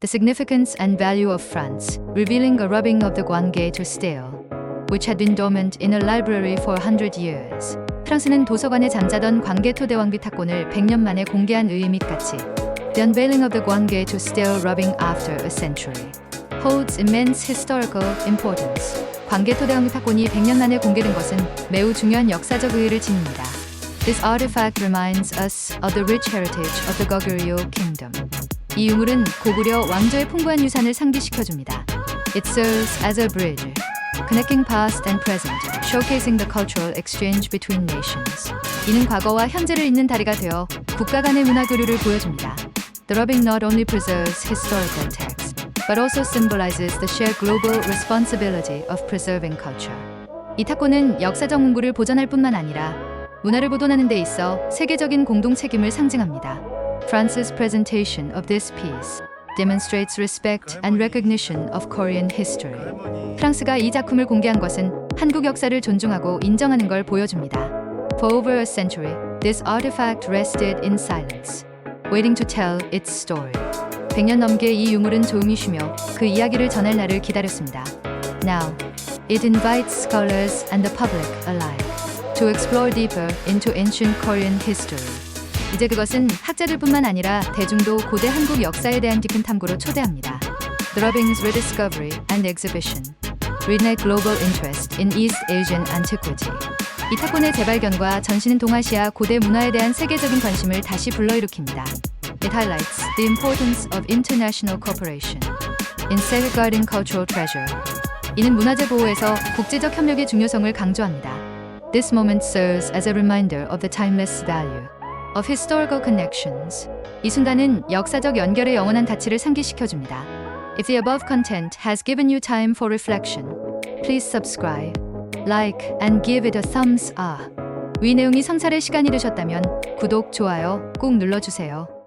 The Significance and Value of France, revealing a rubbing of the Guanghe to stele, which had been dormant in a library for a hundred years. 프랑스는 도서관에 잠자던 광개 토대왕비 탁권을 100년 만에 공개한 의미 같이 The unveiling of the Guanghe to stele rubbing after a century holds immense historical importance. 광개 토대왕비 탁권이 100년 만에 공개된 것은 매우 중요한 역사적 의의를 지닙니다. This artifact reminds us of the rich heritage of the Goguryeo kingdom. 이 유물은 고구려 왕조의 풍부한 유산을 상기시켜줍니다. It serves as a bridge, connecting past and present, showcasing the cultural exchange between nations. 이는 과거와 현재를 잇는 다리가 되어 국가 간의 문화 교류를 보여줍니다. The rubbing not only preserves historical texts, but also symbolizes the shared global responsibility of preserving culture. 이 탁구는 역사적 문구를 보존할 뿐만 아니라 문화를 보존하는 데 있어 세계적인 공동 책임을 상징합니다. France's presentation of this piece demonstrates respect and recognition of Korean history. 프랑스가 이 작품을 공개한 것은 한국 역사를 존중하고 인정하는 걸 보여줍니다. For over a century, this artifact rested in silence, waiting to tell its story. 100년 넘게 이 유물은 조용히 쉬며 그 이야기를 전할 날을 기다렸습니다. Now, it invites scholars and the public alike to explore deeper into ancient Korean history. 이제 그것은 학자들뿐만 아니라 대중도 고대 한국 역사에 대한 깊은 탐구로 초대합니다. The Rubbing's Rediscovery and Exhibition Reignite Global Interest in East Asian Antiquity 이 탁권의 재발견과 전시는 동아시아 고대 문화에 대한 세계적인 관심을 다시 불러일으킵니다. It highlights the importance of international cooperation in safeguarding cultural treasure. 이는 문화재 보호에서 국제적 협력의 중요성을 강조합니다. This moment serves as a reminder of the timeless value of historical connections. 이 순간은 역사적 연결의 영원한 가치를 상기시켜줍니다. If the above content has given you time for reflection, please subscribe, like, and give it a thumbs up. 위 내용이 성찰의 시간이 되셨다면 구독, 좋아요 꼭 눌러주세요.